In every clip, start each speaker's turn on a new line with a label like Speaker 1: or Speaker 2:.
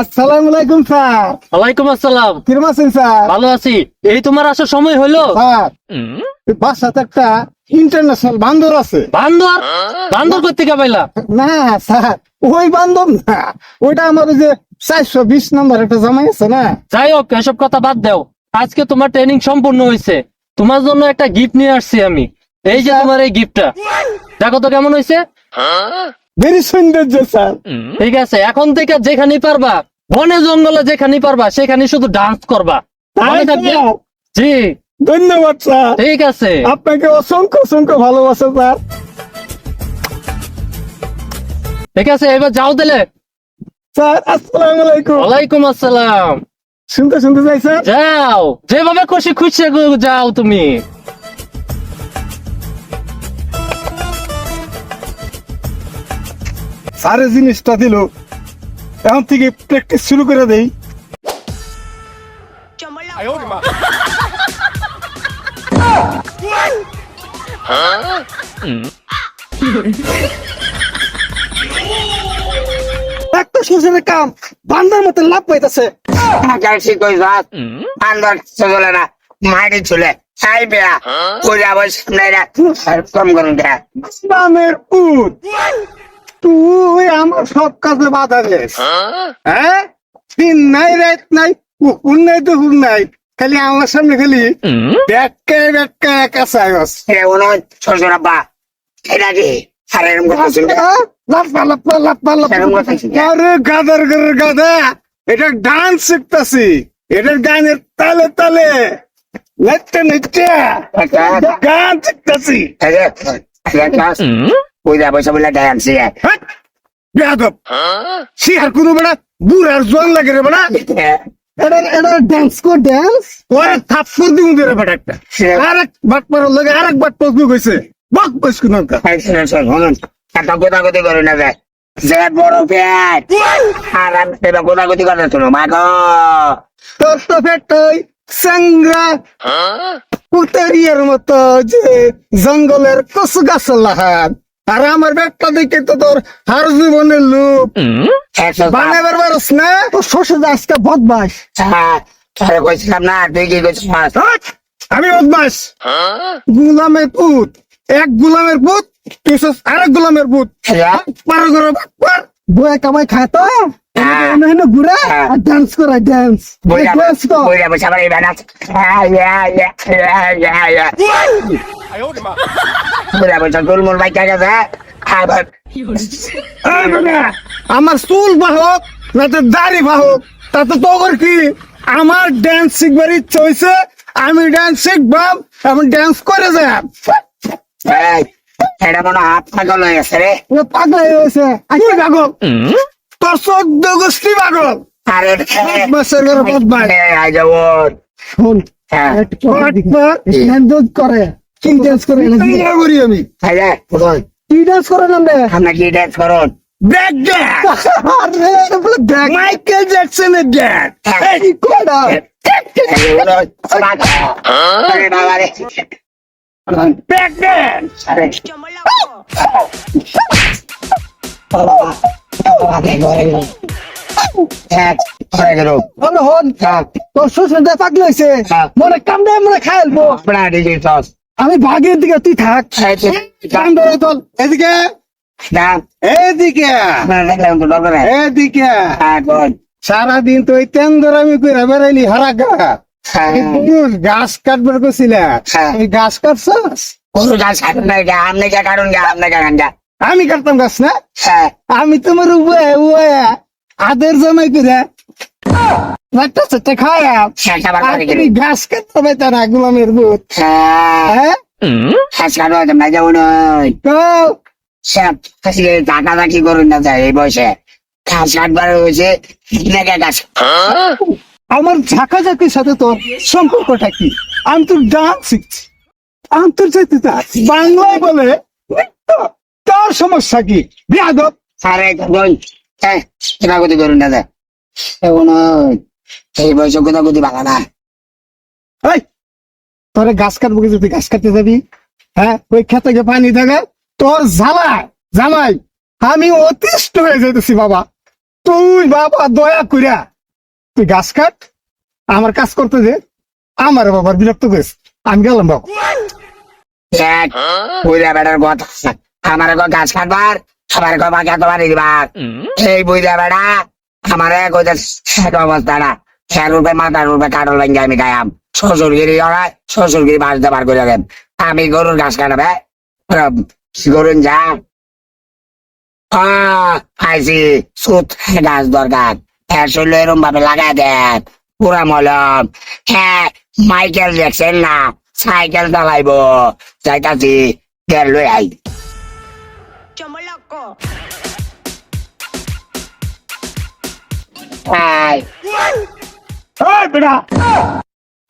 Speaker 1: আসসালামু আলাইকুম স্যার।
Speaker 2: ওয়ালাইকুম আসসালাম।
Speaker 1: কিরম আছেন স্যার?
Speaker 2: ভালো আছি। এই তোমার আসার সময় হলো?
Speaker 1: স্যার। বাসাতে একটা ইন্টারন্যাশনাল বান্দর আছে।
Speaker 2: বান্দর? বান্দর করতে পাইলা?
Speaker 1: না স্যার ওই বান্দর না। ওইটা আমার ওই যে চারশো বিশ নম্বর একটা জামাই আছে না।
Speaker 2: যাই হোক এসব কথা বাদ দাও। আজকে তোমার ট্রেনিং সম্পূর্ণ হয়েছে তোমার জন্য একটা গিফট নিয়ে আসছি আমি। এই যে তোমার এই গিফটটা দেখো তো কেমন হয়েছে
Speaker 1: ভেরি সৌন্দর্য স্যার
Speaker 2: ঠিক আছে এখন থেকে যেখানে পারবা বনে জঙ্গলে যেখানে পারবা সেখানে শুধু ডান্স করবা? জি।
Speaker 1: ধন্যবাদ স্যার
Speaker 2: ঠিক আছে।
Speaker 1: আপনাকে অসংখ্য অসংখ্য ভালোবাসা স্যার
Speaker 2: ঠিক আছে এবার যাও দিলে
Speaker 1: স্যার আসসালামু আলাইকুম।
Speaker 2: ওয়ালাইকুম আসসালাম।
Speaker 1: শুনতে শুনতে যাই স্যার
Speaker 2: যাও। যেভাবে খুশি খুশি যাও তুমি।
Speaker 1: স্যারের জিনিসটা দিল। এখন থেকে প্র্যাকটিস শুরু করে দেই। একটা শ্বশুরের কাম বান্দার মতো লাভ পাইতেছে।
Speaker 3: কই চলে না বেয়া সামনে কম করুন
Speaker 1: তুই আমার সব কাজে বাধা দিস। হ্যাঁ? দিন নাই রাত নাই কুকুর নাই নাই। খালি আমার সামনে খালি ব্যাটকায় ব্যাটকায় কাঁচায় বাস।
Speaker 3: হে ওনো শ্বশুর আব্বা। এটা কি
Speaker 1: গাদার গাদা। এটা ডান্স শিখতাছি। এটার গানের তালে তালে। নাচতে নাচতে। গান শিখতাছি।
Speaker 3: কই যাব সব ডান্স
Speaker 1: হ্যাট! বেয়াদব! শিহার কোনো বেড়া বুড়ার জোয়ান লাগে রে বেড়া। এটা এটা ডান্স কর ডান্স ওরে থাপ্পড় দিমু দে রে বেটা একটা। আরেক বাট পারার লগে আরেক বাট পসবুক হইছে। বক বস কোন
Speaker 3: শুনুন এত গোদাগতি করো না যায় যে বড় পেট আরাম এবার গোদাগতি করে শুনো মা গো।
Speaker 1: তোর তো সাংরা পুতেরিয়ার মতো যে জঙ্গলের কচু গাছ লাহান। আর আমার ব্যাগটা দেখে তো তোর হার জীবনের লোক বানাবার পারস না? তোর শ্বশুর আজকে বদমাস।
Speaker 3: তোরে কইছিলাম না তুই কি কইছিস
Speaker 1: আমি বদমাস। গুলামের পুত। এক গুলামের পুত তুই আরেক গুলামের পুত। পার করে। বয়ে কামাই খায় তো? ঘুরে আর ডান্স করে ডান্স ডান্স
Speaker 3: গেছে আবার
Speaker 1: এই বেটা, আমার চুল বাহক না তো দাড়ি বাহক তাতে তো কি? আমার ড্যান্স শিখবার ইচ্ছা হয়েছে আমি ড্যান্স শিখবাম আমি ড্যান্স করে যাব
Speaker 3: এই, এটা মনে হয় হাত পাগল হয়ে গেছে রে।
Speaker 1: পাগল হয়ে গেছে। তুই পাগল। তোর চোদ্দ গোষ্ঠী পাগল। করে
Speaker 3: আই যাব।
Speaker 1: শোন
Speaker 3: হ্যাঁ।
Speaker 1: কি ড্যান্স করে করি আমি। কি ড্যান্স করে
Speaker 3: আমরা? কি ড্যান্স করুন?
Speaker 1: বলে ব্যাক মাইকেল জ্যাকসনের ড্যান্স এই
Speaker 3: হয়ে হ্যাঁ।
Speaker 1: মনে মনে আমি ভাগের দিকে তুই থাক
Speaker 3: হ্যাঁ
Speaker 1: সারাদিন তো ওই তেন্দর আমি করে বেড়াইলি হারা গা গাছ কাটবার
Speaker 3: হ্যাঁ।
Speaker 1: এই গাছ কাটছস
Speaker 3: কোনো গাছ কাটুন না গা আপনি কে কাটুন গা আপনি কে কাটুন গা
Speaker 1: আমি কাটতাম গাছ না?
Speaker 3: হ্যাঁ।
Speaker 1: আমি তোমার আদের জমাই করে চারটা খাওয়া গুলামের
Speaker 3: হ্যাঁ।
Speaker 1: হ্যাঁ?
Speaker 3: করুন না যায় এই বয়সে। ঘাস কাটবার হয়েছে
Speaker 1: আমার ঝাঁকাঝাঁকির সাথে তোর সম্পর্কটা কি? আমি তোর ডান্স শিখছি। আন্তর্জাতিক বাংলায় বলে। তোর সমস্যা কি? বিয়াদব।
Speaker 3: আরে বল হ্যাঁ করুন না যায় এমন এই বয়সে ভালো না।
Speaker 1: এই তোরে গাছ কাটবো যদি গাছ কাটতে যাবি? হ্যাঁ ওই খেতে গিয়ে পানি থাকে তোর জ্বালা জামাই আমি অতিষ্ঠ হয়ে যেতেছি বাবা। তুই বাবা দয়া করিয়া তুই গাছ কাট আমার কাজ করতে দে। আমার বাবার বিরক্ত করিস। আমি গেলাম বাবা।
Speaker 3: কথা আমার গো গাছ কাটবার আমার গো বাকি তোমার দিবার। এই বুঝা বেড়া আমার অবস্থা না খেয়ার রূপে মাথার রূপে কাটল ভেঙে আমি গায়াম। শ্বশুরগিরি ওরা শ্বশুরগিরি বাস দেবার করে দেন আমি গরুর ঘাস কাটাবে। গরুন যা? পাইছি। সুত গাছ দরকার। হ্যাঁ শরীর এরম ভাবে লাগাই দেন পুরা মলম। হ্যাঁ মাইকেল দেখছেন না সাইকেল চালাইব। যাইতাছি গেল লই আই।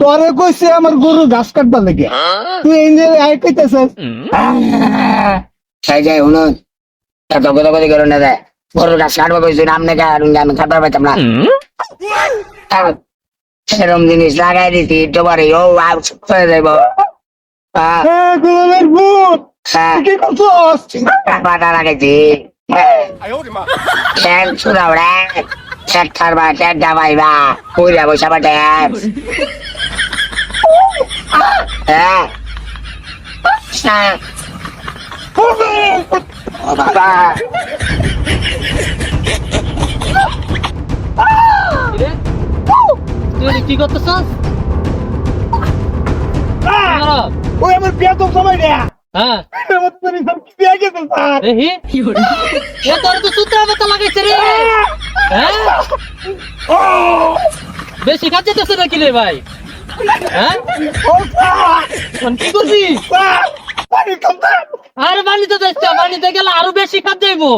Speaker 1: তোরে কইছে আমার গরু ঘাস কাটবার লাগে। তুই এই যে আই কইতেছিস।
Speaker 3: সেই যে শুনুন এত কথা কথা করুন না যায় গরুর গাছ কাটবো কইছি নাম নাকি আর আমি কাটবার পাইতাম না। সেরম জিনিস লাগাই দিতি পরে ও আউট হয়ে যাইব। হ্যাঁ,
Speaker 1: কি করছস?
Speaker 3: পাটা লাগাইছি। ট্যান ছুড়াও রে ট্যাট খারবা ট্যাট ডাবাইবা পুরা বৈশা বা। ট্যাট ও বাবা
Speaker 2: কিরে? তুই এদিকে কি করতেছস
Speaker 1: ওই আমার বিয়া তো সময় দেয়া।
Speaker 2: হ্যাঁ। হ্যাঁ? বেশি কাজ যেতেছে নাকি রে ভাই? হ্যাঁ? কি
Speaker 1: দাও
Speaker 2: আরে বানিতে যাচ্ছে বানিতে গেলে আরও বেশি কাজ যাইবো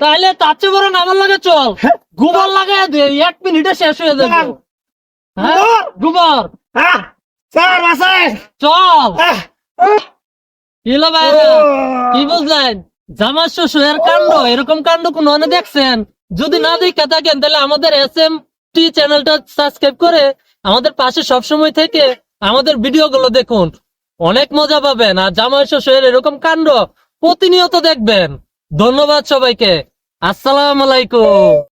Speaker 2: তাহলে তার চেয়ে বরং আমার লাগে চল। গোবর লাগাই দে এক মিনিটে শেষ হয়ে যাবে। হ্যাঁ? গোবর। চল। কি শ্বশুরের কাণ্ড এরকম কাণ্ড কোন দেখছেন? যদি না দেখে থাকেন তাহলে আমাদের এস এম টি চ্যানেলটা সাবস্ক্রাইব করে আমাদের পাশে সবসময় থেকে আমাদের ভিডিও গুলো দেখুন। অনেক মজা পাবেন। আর জামাই শ্বশুরের এরকম কাণ্ড প্রতিনিয়ত দেখবেন। ধন্যবাদ সবাইকে। আসসালাম আলাইকুম।